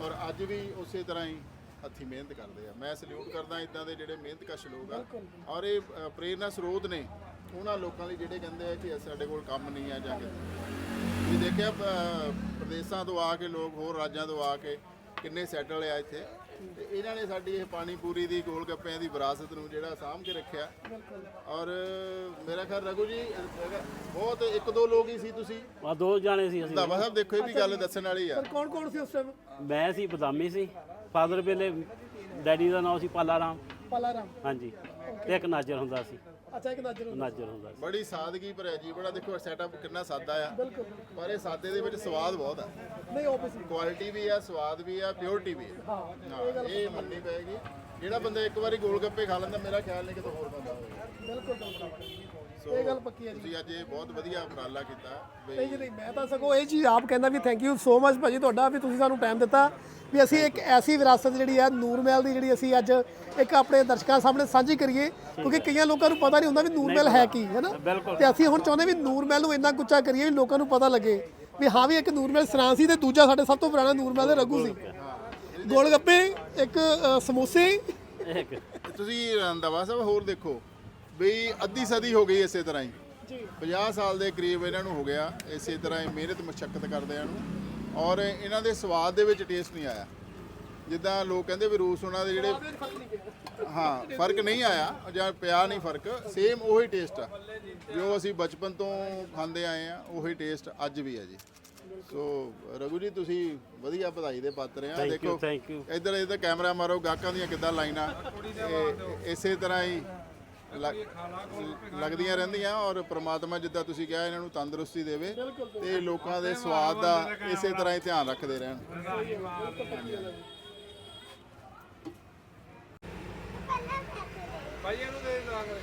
[SPEAKER 3] ਔਰ ਅੱਜ ਵੀ ਉਸੇ ਤਰ੍ਹਾਂ ਹੀ ਹੱਥੀ ਮਿਹਨਤ ਕਰਦੇ ਆ। ਮੈਂ ਸਲੂਟ ਕਰਦਾ ਇਦਾਂ ਦੇ ਜਿਹੜੇ ਮਿਹਨਤਕਸ਼ ਲੋਕ ਆ। ਔਰ ਇਹ ਪ੍ਰੇਰਨਾ ਸਰੋਤ ਨੇ ਉਹਨਾਂ ਲੋਕਾਂ ਲਈ ਜਿਹੜੇ ਕਹਿੰਦੇ ਆ ਕਿ ਸਾਡੇ ਕੋਲ ਕੰਮ ਨਹੀਂ ਆ ਜਾਂ ਕਿਤੇ ਵੀ ਦੇਖਿਆ ਪ੍ਰਦੇਸ਼ਾਂ ਤੋਂ ਆ ਕੇ ਲੋਕ ਹੋਰ ਰਾਜਾਂ ਤੋਂ ਆ ਕੇ ਕਿੰਨੇ ਸੈਟਲ ਆ ਇੱਥੇ। ਤੇ ਇਹਨਾਂ ਨੇ ਸਾਡੀ ਇਹ ਪਾਣੀ ਪੂਰੀ ਦੀ ਗੋਲ ਗੱਪਿਆਂ ਦੀ ਵਿਰਾਸਤ ਨੂੰ ਜਿਹੜਾ ਸਾਂਭ ਕੇ ਰੱਖਿਆ। ਔਰ ਮੇਰਾ ਖਿਆਲ ਰਘੂ ਜੀ ਬਹੁਤ ਇੱਕ ਦੋ ਲੋਕ ਹੀ ਸੀ ਤੁਸੀਂ।
[SPEAKER 2] ਆ ਦੋ ਜਾਣੇ ਸੀ ਅਸੀਂ।
[SPEAKER 3] ਦਾਵਾ ਸਾਹਿਬ ਦੇਖੋ ਇਹ ਵੀ ਗੱਲ ਦੱਸਣ ਵਾਲੀ ਆ।
[SPEAKER 1] ਕੌਣ ਕੌਣ ਸੀ ਉਸ ਟਾਈਮ
[SPEAKER 2] ਮੈਂ ਸੀ ਬਦਾਮੀ ਸੀ। ਫਾਦਰ ਵੇਲੇ ਡੈਡੀ ਦਾ ਨਾਮ ਸੀ ਪਾਲਾ ਰਾਮ
[SPEAKER 1] ਪਲਾਰਾਮ।
[SPEAKER 2] ਹਾਂਜੀ ਤੇ ਇੱਕ ਨਾਜਰ ਹੁੰਦਾ ਸੀ।
[SPEAKER 1] ਅੱਛਾ ਇੱਕ ਨਜ਼ਰ ਹੁੰਦਾ।
[SPEAKER 2] ਨਾਜਰ ਹੁੰਦਾ ਸੀ।
[SPEAKER 3] ਬੜੀ ਸਾਦਗੀ ਭਰਿਆ ਜੀ ਬੜਾ ਦੇਖੋ ਸੈਟਅਪ ਕਿੰਨਾ ਸਾਦਾ ਆ।
[SPEAKER 1] ਬਿਲਕੁਲ।
[SPEAKER 3] ਪਰ ਇਹ ਸਾਦੇ ਦੇ ਵਿੱਚ ਸਵਾਦ ਬਹੁਤ ਆ।
[SPEAKER 1] ਨਹੀਂ ਆਬਵੀਅਸਲੀ
[SPEAKER 3] ਕੁਆਲਿਟੀ ਵੀ ਆ ਸਵਾਦ ਵੀ ਆ ਪਿਓਰਿਟੀ ਵੀ ਆ।
[SPEAKER 1] ਹਾਂ
[SPEAKER 3] ਹਾਂ, ਇਹ ਮੰਨਣੀ ਪਏਗੀ। ਜਿਹੜਾ ਬੰਦਾ ਇੱਕ ਵਾਰੀ ਗੋਲ ਗੱਪੇ ਖਾ ਲੈਂਦਾ ਮੇਰਾ ਖਿਆਲ ਨਹੀਂ ਕਿ ਹੋਰ ਬੰਦਾ
[SPEAKER 1] ਬਿਲਕੁਲ। ਇਹ ਗੱਲ ਪੱਕੀ ਹੈ ਜੀ।
[SPEAKER 3] ਤੁਸੀਂ ਅੱਜ ਇਹ ਬਹੁਤ ਵਧੀਆ ਉਪਰਾਲਾ ਕੀਤਾ ਵੀ
[SPEAKER 1] ਨਹੀਂ ਜੀ ਨਹੀਂ ਮੈਂ ਤਾਂ ਸਗੋਂ ਇਹ ਚੀਜ਼ ਆਪ ਕਹਿੰਦਾ ਵੀ ਥੈਂਕ ਯੂ ਸੋ ਮਚ ਭਾਜੀ ਤੁਹਾਡਾ ਵੀ ਤੁਸੀਂ ਸਾਨੂੰ ਟਾਈਮ ਦਿੱਤਾ ਵੀ ਅਸੀਂ ਇੱਕ ਐਸੀ ਵਿਰਾਸਤ ਜਿਹੜੀ ਆ ਨੂਰਮਹਿਲ ਦੀ ਜਿਹੜੀ ਅਸੀਂ ਅੱਜ ਇੱਕ ਆਪਣੇ ਦਰਸ਼ਕਾਂ ਸਾਹਮਣੇ ਸਾਂਝੀ ਕਰੀਏ ਕਿਉਂਕਿ ਕਈਆਂ ਲੋਕਾਂ ਨੂੰ ਪਤਾ ਨਹੀਂ ਹੁੰਦਾ ਵੀ ਨੂਰਮਹਿਲ ਹੈ ਕੀ ਹੈ ਨਾ?
[SPEAKER 2] ਬਿਲਕੁਲ।
[SPEAKER 1] ਤੇ ਅਸੀਂ ਹੁਣ ਚਾਹੁੰਦੇ ਵੀ ਨੂਰਮਹਿਲ ਨੂੰ ਇੰਨਾ ਗੁੱਚਾ ਕਰੀਏ ਵੀ ਲੋਕਾਂ ਨੂੰ ਪਤਾ ਲੱਗੇ ਵੀ ਹਾਂ ਵੀ ਇੱਕ ਨੂਰਮਹਿਲ ਸਰਾਂ ਸੀ ਤੇ ਦੂਜਾ ਸਾਡੇ ਸਭ ਤੋਂ ਪੁਰਾਣਾ ਨੂਰਮਹਿਲ ਦੇ ਰਘੂ ਸੀ ਗੋਲ ਗੱਪੇ ਇੱਕ ਸਮੋਸੇ।
[SPEAKER 3] ਤੁਸੀਂ ਰੰਦਾਵਾ ਸਾਹਿਬ ਹੋਰ ਦੇਖੋ। ਵੀ ਅੱਧੀ ਸਦੀ ਹੋ ਗਈ ਇਸੇ ਤਰ੍ਹਾਂ ਹੀ।
[SPEAKER 1] ਜੀ।
[SPEAKER 3] 50 ਸਾਲ ਦੇ ਕਰੀਬ ਇਹਨਾਂ ਨੂੰ ਹੋ ਗਿਆ ਇਸੇ ਤਰ੍ਹਾਂ ਹੀ ਮਿਹਨਤ ਮੁਸ਼ਕਲ ਕਰਦਿਆਂ ਨੂੰ। ਔਰ ਇਹਨਾਂ ਦੇ ਸਵਾਦ ਦੇ ਵਿੱਚ ਟੇਸਟ ਨਹੀਂ ਆਇਆ। ਜਿੱਦਾਂ ਲੋਕ ਕਹਿੰਦੇ ਵੀ ਰੂਸ ਉਹਨਾਂ ਦੇ ਜਿਹੜੇ ਹਾਂ ਫ਼ਰਕ ਨਹੀਂ ਆਇਆ ਜਾਂ ਪਿਆ ਨਹੀਂ ਫ਼ਰਕ ਸੇਮ ਉਹੀ ਟੇਸਟ ਆ। ਜੋ ਅਸੀਂ ਬਚਪਨ ਤੋਂ ਖਾਂਦੇ ਆਏ ਆ ਉਹੀ ਟੇਸਟ ਅੱਜ ਵੀ ਆ ਜੀ। ਸੋ ਰਘੂ ਜੀ ਤੁਸੀਂ ਵਧੀਆ ਵਧਾਈ ਦੇ ਪਾਤਰ ਆ। ਦੇਖੋ ਇੱਧਰ ਇੱਧਰ ਕੈਮਰਾ ਮਾਰੋ ਗਾਹਕਾਂ ਦੀਆਂ ਕਿੱਦਾਂ ਲਾਈਨਾਂ। ਇਸੇ ਤਰ੍ਹਾਂ ਹੀ ਲੱਗਦੀਆਂ ਰਹਿੰਦੀਆਂ ਔਰ ਪ੍ਰਮਾਤਮਾ ਜਿੱਦਾਂ ਤੁਸੀਂ ਕਿਹਾ ਇਹਨਾਂ ਨੂੰ ਤੰਦਰੁਸਤੀ ਦੇਵੇ ਤੇ ਲੋਕਾਂ ਦੇ ਸਵਾਦ ਦਾ ਇਸੇ ਤਰ੍ਹਾਂ ਹੀ ਧਿਆਨ ਰੱਖਦੇ ਰਹਿਣ।
[SPEAKER 4] ਭਾਈ ਇਹਨੂੰ ਦੇ ਦਾਂਗੇ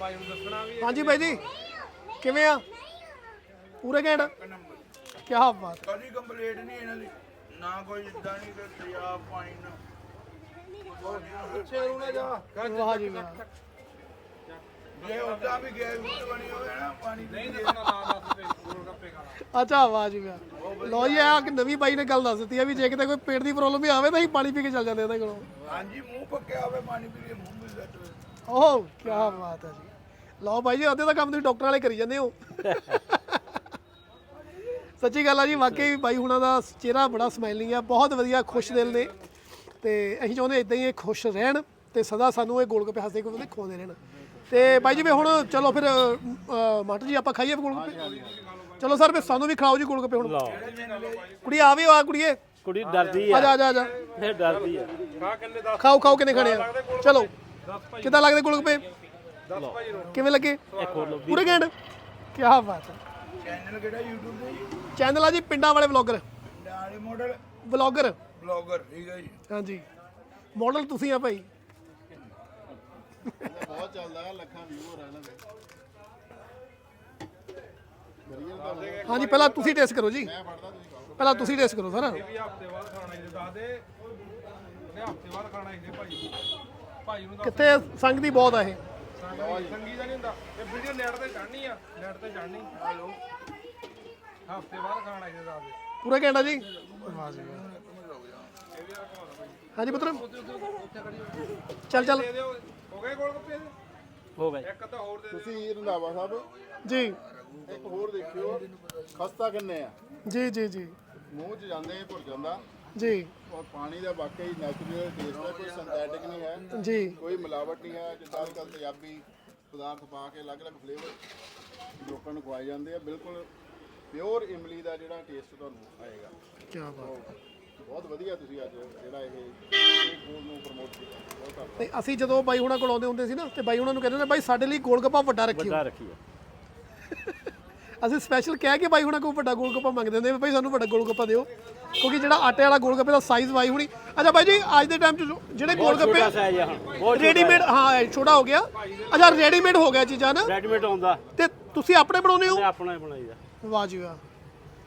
[SPEAKER 4] ਭਾਈ ਨੂੰ ਦੱਸਣਾ ਵੀ
[SPEAKER 1] ਹਾਂਜੀ ਬਾਈ ਜੀ। ਕਿਵੇਂ ਆ? ਪੂਰੇ ਘੈਂਟ? ਕੀ ਬਾਤ।
[SPEAKER 5] ਕਦੀ ਕੰਪਲੀਟ ਨਹੀਂ ਇਹਨਾਂ ਦੀ। ਨਾ ਕੋਈ ਇਦਾਂ ਨਹੀਂ ਕਿ ਤੇਜ਼ਾਬ ਪਾਣੀ ਨਾ।
[SPEAKER 4] ਪਿੱਛੇ ਨੂੰ ਨਾ ਜਾ
[SPEAKER 1] ਵਾਹ ਜੀ ਵਾਹ
[SPEAKER 5] ਜੇ ਉਦਾਂ ਵੀ ਗੈਸ ਗੁੱਟ ਬਣੀ ਹੋਵੇ ਨਾ ਪਾਣੀ
[SPEAKER 4] ਨਹੀਂ ਦੱਸਣਾ ਨਾ ਦੱਸ ਤੇ ਗੋਲ ਗੱਪੇ ਖਾਣਾ
[SPEAKER 1] ਅੱਛਾ ਵਾਹ ਜੀ ਵਾਹ ਲੋ ਜੀ ਆ ਕਿ ਨਵੀਂ ਬਾਈ ਨੇ ਗੱਲ ਦੱਸ ਦਿੱਤੀ ਆ ਵੀ ਜੇ ਕਿਤੇ ਕੋਈ ਪੇਟ ਦੀ ਪ੍ਰੋਬਲਮ ਵੀ ਆਵੇ ਤਾਂ ਅਸੀਂ ਪਾਣੀ ਪੀ ਕੇ ਚੱਲ ਜਾਂਦੇ ਇਹਨਾਂ ਕੋਲੋਂ।
[SPEAKER 5] ਹਾਂਜੀ ਮੂੰਹ ਪੱਕਿਆ ਹੋਵੇ ਪਾਣੀ ਪੀ ਕੇ ਮੂੰਹ ਵੀ ਹੋਵੇ।
[SPEAKER 1] ਓਹ ਕੀ ਬਾਤ ਹੈ ਜੀ। ਲਓ ਬਾਈ ਜੀ ਅੱਧੇ ਦਾ ਕੰਮ ਤੁਸੀਂ ਡਾਕਟਰ ਵਾਲੇ ਕਰੀ ਜਾਂਦੇ ਹੋ। ਸੱਚੀ ਗੱਲ ਆ ਜੀ ਵਾਕਈ ਬਾਈ ਹੁਣਾਂ ਦਾ ਚਿਹਰਾ ਬੜਾ ਸਮਾਈਲਿੰਗ ਆ ਬਹੁਤ ਵਧੀਆ ਖੁਸ਼ ਦਿਲ ਨੇ। ਤੇ ਅਸੀਂ ਚਾਹੁੰਦੇ ਇਦਾਂ ਹੀ ਇਹ ਖੁਸ਼ ਰਹਿਣ ਤੇ ਸਦਾ ਸਾਨੂੰ ਇਹ ਗੋਲਗੱਪੇ ਹੱਸਦੇ ਕੋਈ ਖਵਾਉਂਦੇ ਰਹਿਣ। ਤੇ ਬਾਈ ਜੀ ਵੀ ਹੁਣ ਚਲੋ ਫਿਰ ਅ, ਮਾਸਟਰ ਜੀ ਆਪਾਂ ਖਾਈਏ ਗੋਲਗੱਪੇ? ਚਲੋ ਸਰ ਫਿਰ ਸਾਨੂੰ ਵੀ ਖਿਲਾਓ ਜੀ ਗੋਲਗੱਪੇ ਹੁਣ।
[SPEAKER 2] ਲਓ।
[SPEAKER 1] ਕੁੜੀ ਆ ਵੀ ਆ ਕੁੜੀਏ?
[SPEAKER 2] ਕੁੜੀ ਡਰਦੀ
[SPEAKER 1] ਆ।
[SPEAKER 2] ਆ
[SPEAKER 1] ਜਾ ਆ ਜਾ ਆ ਜਾ।
[SPEAKER 2] ਇਹ ਡਰਦੀ ਆ।
[SPEAKER 4] ਖਾ ਕਿੰਨੇ ਦੱਸ
[SPEAKER 1] ਖਾਓ ਖਾਓ ਕਿੰਨੇ ਖਾਣੇ ਆ? ਚਲੋ। ਕਿੱਦਾਂ ਲੱਗਦੇ ਗੋਲਗੱਪੇ? ਕਿਵੇਂ ਲੱਗੇ?
[SPEAKER 2] ਇਹ ਖੋਲ
[SPEAKER 1] ਪੂਰੇ ਘੈਂਟ? ਕੀ ਬਾਤ ਹੈ।
[SPEAKER 5] ਚੈਨਲ ਕਿਹੜਾ YouTube ਤੇ?
[SPEAKER 1] ਚੈਨਲ ਆ ਜੀ ਪਿੰਡਾਂ ਵਾਲੇ ਵਲੌਗਰ।
[SPEAKER 5] ਨਾਲੇ ਮਾਡਲ
[SPEAKER 1] ਵਲੌਗਰ।
[SPEAKER 5] ਬਲੌਗਰ ਠੀਕ ਹੈ ਜੀ।
[SPEAKER 1] ਹਾਂਜੀ। ਮਾਡਲ ਤੁਸੀਂ ਆ ਭਾਈ।
[SPEAKER 3] ਬਹੁਤ ਚੱਲਦਾ ਹੈ, ਲੱਖਾਂ ਵਿਊ ਹੋ ਰਹੇ ਨੇ ਵਧੀਆ ਤਾਂ
[SPEAKER 1] ਹਾਂਜੀ ਪਹਿਲਾਂ ਤੁਸੀਂ ਟੈਸਟ ਕਰੋ ਜੀ।
[SPEAKER 3] ਮੈਂ ਫੜਦਾ ਤੁਸੀਂ ਖਾਓ।
[SPEAKER 1] ਪਹਿਲਾਂ ਤੁਸੀਂ ਟੈਸਟ ਕਰੋ ਸਰ।
[SPEAKER 4] ਵੀ ਹਫ਼ਤੇ ਬਾਅਦ ਖਾਣਾ ਇਹਦੇ ਦੱਸ ਦੇ। ਉਹਨੇ ਹਫ਼ਤੇ ਬਾਅਦ ਖਾਣਾ ਇਹਦੇ ਭਾਈ ਭਾਈ ਨੂੰ ਦੱਸ
[SPEAKER 1] ਕਿੱਥੇ ਸੰਗ ਦੀ ਬਹੁਤ ਆ ਇਹ।
[SPEAKER 4] ਸੰਗੀ ਸੰਗੀ ਦਾ ਨਹੀਂ ਹੁੰਦਾ। ਇਹ ਵੀਡੀਓ ਨੈਟ ਤੇ ਚੜਨੀ ਆ। ਨੈਟ ਤੇ ਚੜਨੀ ਹਲੋ। ਹਫ਼ਤੇ ਬਾਅਦ ਖਾਣਾ ਇਹਦੇ ਦੱਸ ਦੇ।
[SPEAKER 1] ਪੂਰਾ ਘੰਟਾ ਜੀ। ਹਾਂਜੀ ਪੁੱਤਰ। ਚੱਲ ਚੱਲ।
[SPEAKER 4] ਹੋ ਗਏ। ਗੋਲ ਗੱਪੇ ਦੇ
[SPEAKER 2] ਹੋ ਗਏ
[SPEAKER 4] ਇੱਕ ਅੱਧਾ ਹੋਰ ਦੇ
[SPEAKER 3] ਤੁਸੀਂ ਰੰਧਾਵਾ ਸਾਹਿਬ।
[SPEAKER 1] ਜੀ।
[SPEAKER 3] ਇੱਕ ਹੋਰ ਦੇਖਿਓ ਖਸਤਾ ਕਿੰਨੇ ਆ?
[SPEAKER 1] ਜੀ ਜੀ ਜੀ।
[SPEAKER 3] ਮੂੰਹ 'ਚ ਜਾਂਦੇ ਭੁਰ ਜਾਂਦਾ।
[SPEAKER 1] ਜੀ।
[SPEAKER 3] ਔਰ ਪਾਣੀ ਦਾ ਵਾਕਈ ਨੈਚੁਰਲ ਟੇਸਟ ਹੈ ਕੋਈ ਸਿੰਥੈਟਿਕ ਨਹੀਂ ਹੈ।
[SPEAKER 1] ਜੀ।
[SPEAKER 3] ਕੋਈ ਮਿਲਾਵਟ ਨਹੀਂ ਹੈ ਜਿੱਦਾਂ ਕੱਲ੍ਹ ਪੰਜਾਬੀ ਪਦਾਰਥ ਪਾ ਕੇ ਅਲੱਗ-ਅਲੱਗ ਫਲੇਵਰ ਲੋਕਾਂ ਨੂੰ ਖਵਾਏ ਜਾਂਦੇ ਆ। ਬਿਲਕੁਲ ਪਿਓਰ ਇਮਲੀ ਦਾ ਜਿਹੜਾ ਟੇਸਟ ਤੁਹਾਨੂੰ ਆਏਗਾ।
[SPEAKER 1] ਕੀ ਬਾਤ
[SPEAKER 3] ਬਹੁਤ ਵਧੀਆ ਤੁਸੀਂ ਅੱਜ ਜਿਹੜਾ ਇਹ ਫੂਡ ਨੂੰ ਪ੍ਰਮੋਟ ਕੀਤਾ। ਬਹੁਤ ਧੰਨਵਾਦ।
[SPEAKER 1] ਤੇ ਅਸੀਂ ਜਦੋਂ ਬਾਈ ਹੁਣਾਂ ਕੋਲ ਆਉਂਦੇ ਹੁੰਦੇ ਸੀ ਨਾ ਤੇ ਬਾਈ ਹੁਣਾਂ ਨੂੰ ਕਹਿੰਦੇ ਨੇ ਬਾਈ ਸਾਡੇ ਲਈ ਗੋਲਗੱਪਾ ਵੱਡਾ ਰੱਖਿਓ।
[SPEAKER 2] ਵੱਡਾ ਰੱਖੀ ਆ
[SPEAKER 1] ਅਸੀਂ ਸਪੈਸ਼ਲ ਕਹਿ ਕੇ ਬਾਈ ਹੁਣਾਂ ਕੋਲ ਵੱਡਾ ਗੋਲਗੱਪਾ ਮੰਗਦੇ ਹੁੰਦੇ ਵੀ ਬਾਈ ਸਾਨੂੰ ਵੱਡਾ ਗੋਲਗੱਪਾ ਦਿਓ। ਕਿਉਂਕਿ ਜਿਹੜਾ ਆਟੇ ਵਾਲਾ ਗੋਲਗੱਪੇ ਦਾ ਸਾਈਜ਼ ਬਾਈ ਹੁਣੀ ਅੱਛਾ ਬਾਈ ਜੀ ਅੱਜ ਦੇ ਟਾਈਮ 'ਚ ਜੋ- ਜਿਹੜੇ
[SPEAKER 2] ਛੋਟਾ
[SPEAKER 1] ਗੋਲਗੱਪੇ
[SPEAKER 2] ਸਾਈਜ਼ ਆ ਹੁਣ ਬਹੁਤ
[SPEAKER 1] ਰੈਡੀਮੇਡ ਹਾਂ ਇਹ ਛੋਟਾ ਹੋ ਗਿਆ। ਅੱਛਾ ਰੈਡੀਮੇਡ ਹੋ ਗਿਆ ਚੀਜ਼ਾਂ ਨਾ।
[SPEAKER 2] ਰੈਡੀਮੇਡ ਆਉਂਦਾ।
[SPEAKER 1] ਤੇ ਤੁਸੀਂ ਆਪਣੇ ਬਣਾਉਂਦੇ ਹੋ?
[SPEAKER 2] ਆਪਣਾ ਹੀ ਬਣਾਈਦਾ
[SPEAKER 1] ਵਾਹ ਜੀ ਵਾਹ।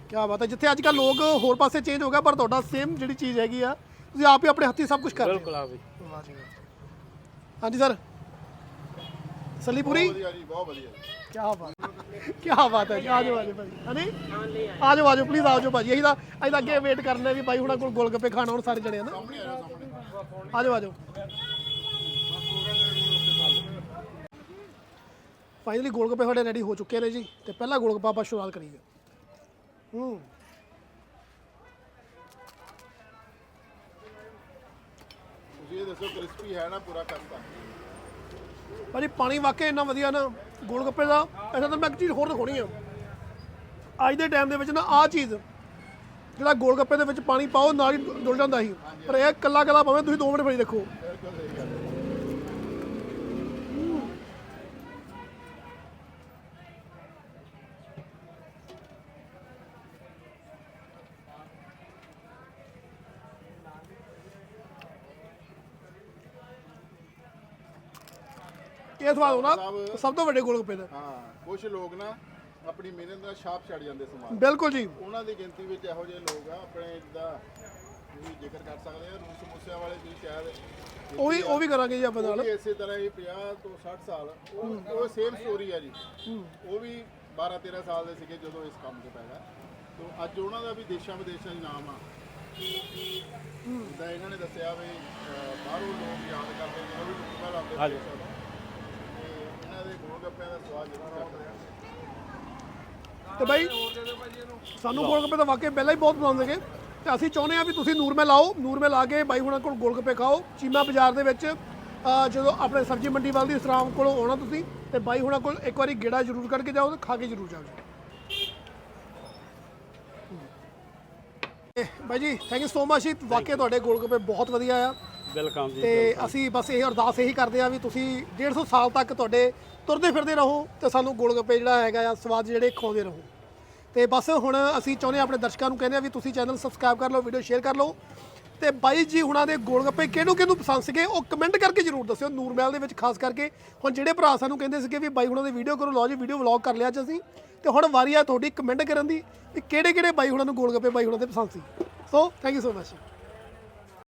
[SPEAKER 1] ਕੀ ਬਾਤ ਹੈ ਜਿੱਥੇ ਅੱਜ ਕੱਲ ਲੋਕ ਹੋਰ ਪਾਸੇ ਚੇਂਜ ਹੋ ਗਿਆ ਪਰ ਤੁਹਾਡਾ ਸੇਮ ਜਿਹੜੀ ਚੀਜ਼ ਹੈਗੀ ਆ ਤੁਸੀਂ ਆਪ ਹੀ ਆਪਣੇ ਹੱਥੀਂ ਸਭ ਕੁਝ ਕਰਦੇ
[SPEAKER 2] ਬਿਲਕੁਲ ਆ ਵੀ
[SPEAKER 1] ਹੋ। ਵਾਹ ਜੀ ਵਾਹ ਹਾਂਜੀ ਸਰ ਸੱਲੀ ਪੂਰੀ?
[SPEAKER 3] ਵਧੀਆ ਜੀ ਬਹੁਤ ਵਧੀਆ।
[SPEAKER 1] ਕੀ ਬਾਤ ਕੀ ਬਾਤ ਹੈ ਜੀ ਆ ਜਾਓ ਆ ਜਾਓ ਭਾਜੀ ਹਾਂਜੀ? ਆ ਜਾਓ ਆ ਜਾਓ ਪਲੀਜ਼ ਆ ਜਾਓ ਭਾਜੀ। ਅਸੀਂ ਤਾਂ ਅਸੀਂ ਤਾਂ ਅੱਗੇ ਵੇਟ ਕਰਨੇ ਵੀ ਬਾਈ ਹੁਣਾਂ ਕੋਲ ਗੋਲਗੱਪੇ ਖਾਣਾ ਹੁਣ ਸਾਰੇ ਜਣੇ ਆ ਨਾ ਆ ਜਾਓ ਆ ਜਾਓ। ਫਾਈਨਲੀ ਗੋਲਗੱਪੇ ਸਾਡੇ ਰੈਡੀ ਹੋ ਚੁੱਕੇ ਨੇ ਜੀ ਤੇ ਪਹਿਲਾ ਗੋਲਗੱਪਾ ਆਪਾਂ ਸ਼ੁਰੂਆਤ ਕਰੀਏ। ਹੂੰ
[SPEAKER 3] ਤੁਸੀਂ ਇਹ ਦੱਸੋ ਕ੍ਰਿਸਪੀ ਹੈ ਨਾ ਪੂਰਾ ਖਸਤਾ
[SPEAKER 1] ਭਾਜੀ, ਪਾਣੀ ਵਾਕਿਆ ਇੰਨਾ ਵਧੀਆ ਨਾ ਗੋਲ ਗੱਪੇ ਦਾ, ਐਸਾ ਤਾਂ ਮੈਂ ਇੱਕ ਚੀਜ਼ ਹੋਰ ਦਿਖਾਉਣੀ ਆ। ਅੱਜ ਦੇ ਟਾਈਮ ਦੇ ਵਿੱਚ ਨਾ ਆਹ ਚੀਜ਼, ਜਿਹੜਾ ਗੋਲਗੱਪੇ ਦੇ ਵਿੱਚ ਪਾਣੀ ਪਾਓ, ਨਾਲ ਹੀ ਡੁੱਲ ਜਾਂਦਾ ਸੀ। ਪਰ ਇਹ ਕੱਲਾ ਕੱਲਾ ਭਾਵੇਂ ਤੁਸੀਂ 2 ਮਿੰਟ ਭਾਜੀ ਦੇਖੋ। ਇਹ ਸਵਾਦ ਹੋਣਾ ਸਭ ਤੋਂ ਵੱਡੇ ਗੋਲਗੱਪੇ ਦਾ
[SPEAKER 3] ਹਾਂ ਕੁਝ ਲੋਕ ਨਾ ਆਪਣੀ ਮਿਹਨਤ ਦਾ ਛਾਪ ਛੱਡ ਜਾਂਦੇ ਸਮਾਜ
[SPEAKER 1] ਬਿਲਕੁਲ ਜੀ।
[SPEAKER 3] ਉਹਨਾਂ ਦੀ ਗਿਣਤੀ ਵਿੱਚ ਇਹੋ ਜਿਹੇ ਲੋਕ ਆ ਆਪਣੇ ਜਿੱਦਾਂ ਤੁਸੀਂ ਜ਼ਿਕਰ ਕਰ ਸਕਦੇ ਆ ਰੂਸ ਸਮੋਸਿਆਂ ਵਾਲੇ ਤੁਸੀਂ ਸ਼ਾਇਦ
[SPEAKER 1] ਉਹ ਵੀ ਉਹ ਵੀ ਕਰਾਂਗੇ ਜੀ ਆਪਾਂ ਨਾਲ।
[SPEAKER 3] ਇਸੇ ਤਰ੍ਹਾਂ ਹੀ 50 ਤੋਂ 60 ਸਾਲ ਉਹ ਉਹ ਸੇਮ ਸਟੋਰੀ ਆ ਜੀ। ਉਹ ਵੀ 12 13 ਸਾਲ ਦੇ ਸੀਗੇ ਜਦੋਂ ਇਸ ਕੰਮ 'ਚ ਪੈਗਾ ਤੋਂ ਅੱਜ ਉਹਨਾਂ ਦਾ ਵੀ ਦੇਸ਼ਾਂ ਵਿਦੇਸ਼ਾਂ 'ਚ ਨਾਮ ਆ। ਜਿੱਦਾਂ ਇਹਨਾਂ ਨੇ ਦੱਸਿਆ ਵੀ ਬਾਹਰੋਂ ਲੋਕ ਯਾਦ ਕਰਦੇ ਉਹ ਵੀ ਟੁੱਟਾ ਲਾਉਂਦੇ
[SPEAKER 2] ਹਾਂਜੀ।
[SPEAKER 3] ਦੇਸ਼ਾਂ ਤੋਂ। ਤੇ ਇਹਨਾਂ ਦੇ ਗੋਲ ਗੱਪਿਆਂ ਦਾ ਸਵਾਦ ਜ਼ਰੂਰ ਚੱਖਦੇ ਆ
[SPEAKER 1] ਤੇ ਬਾਈ, ਸਾਨੂੰ ਗੋਲਗੱਪੇ ਤਾਂ ਵਾਕਈ ਪਹਿਲਾਂ ਹੀ ਬਹੁਤ ਪਸੰਦ ਸੀਗੇ। ਤੇ ਅਸੀਂ ਚਾਹੁੰਦੇ ਆ ਵੀ ਤੁਸੀਂ ਨੂਰਮਹਿਲ ਆਓ। ਨੂਰਮਹਿਲ ਆ ਕੇ ਬਾਈ ਹੁਣਾਂ ਕੋਲ ਗੋਲਗੱਪੇ ਖਾਓ। ਚੀਮਾ ਬਾਜ਼ਾਰ ਦੇ ਵਿੱਚ, ਅਹ, ਜਦੋਂ ਆਪਣੇ ਸਬਜ਼ੀ ਮੰਡੀ ਵੱਲ ਦੀ ਇਸਰਾਮ ਕੋਲੋਂ ਆਉਣਾ ਤੁਸੀਂ, ਤੇ ਬਾਈ ਹੁਣਾਂ ਕੋਲ ਇੱਕ ਵਾਰੀ ਗੇੜਾ ਜ਼ਰੂਰ ਕੱਢ ਕੇ ਜਾਓ ਤੇ ਖਾ ਕੇ ਜ਼ਰੂਰ ਜਾਓ। ਤੇ ਬਾਈ ਜੀ ਥੈਂਕ ਯੂ ਸੋ ਮਚ ਵਾਕਈ ਤੁਹਾਡੇ ਗੋਲਗੱਪੇ ਬਹੁਤ ਵਧੀਆ ਆ।
[SPEAKER 2] ਵੈਲਕਮ ਜੀ
[SPEAKER 1] ਤੇ ਅਸੀਂ ਬਸ ਇਹ ਅਰਦਾਸ ਇਹੀ ਕਰਦੇ ਆ ਵੀ ਤੁਸੀਂ 150 ਸਾਲ ਤੱਕ ਤੁਹਾਡੇ ਤੁਰਦੇ ਫਿਰਦੇ ਰਹੋ ਤੇ ਸਾਨੂੰ ਗੋਲਗੱਪੇ ਜਿਹੜਾ ਹੈਗਾ ਆ ਸਵਾਦ ਜਿਹੜੇ ਖਵਾਉਂਦੇ ਰਹੋ। ਤੇ ਬਸ ਹੁਣ ਅਸੀਂ ਚਾਹੁੰਦੇ ਆਪਣੇ ਦਰਸ਼ਕਾਂ ਨੂੰ ਕਹਿੰਦੇ ਆ ਵੀ ਤੁਸੀਂ ਚੈਨਲ ਸਬਸਕ੍ਰਾਈਬ ਕਰ ਲਓ ਵੀਡੀਓ ਸ਼ੇਅਰ ਕਰ ਲਓ। ਤੇ ਬਾਈ ਜੀ ਹੁਣਾਂ ਦੇ ਗੋਲਗੱਪੇ ਕਿਹਨੂੰ ਕਿਹਨੂੰ ਪਸੰਦ ਸੀਗੇ ਉਹ ਕਮੈਂਟ ਕਰਕੇ ਜਰੂਰ ਦੱਸਿਓ ਨੂਰਮਹਿਲ ਦੇ ਵਿੱਚ ਖਾਸ ਕਰਕੇ ਹੁਣ ਜਿਹੜੇ ਭਰਾ ਸਾਨੂੰ ਕਹਿੰਦੇ ਸੀਗੇ ਵੀ ਬਾਈ ਹੁਣਾਂ ਦੀ ਵੀਡੀਓ ਕਰੋ ਲਓ ਜੀ ਵੀਡੀਓ ਵਲੌਗ ਕਰ ਲਿਆ ਅੱਜ ਅਸੀਂ। ਤੇ ਹੁਣ ਵਾਰੀ ਆ ਤੁਹਾਡੀ ਕਮੈਂਟ ਕਰਨ ਦੀ ਵੀ ਕਿਹੜੇ ਕਿਹੜੇ ਬਾਈ ਹੁਣਾਂ ਨੂੰ ਗੋਲਗੱਪੇ ਬਾਈ ਹੁਣਾਂ ਦੇ ਪਸੰਦ ਸੀ। So thank you so much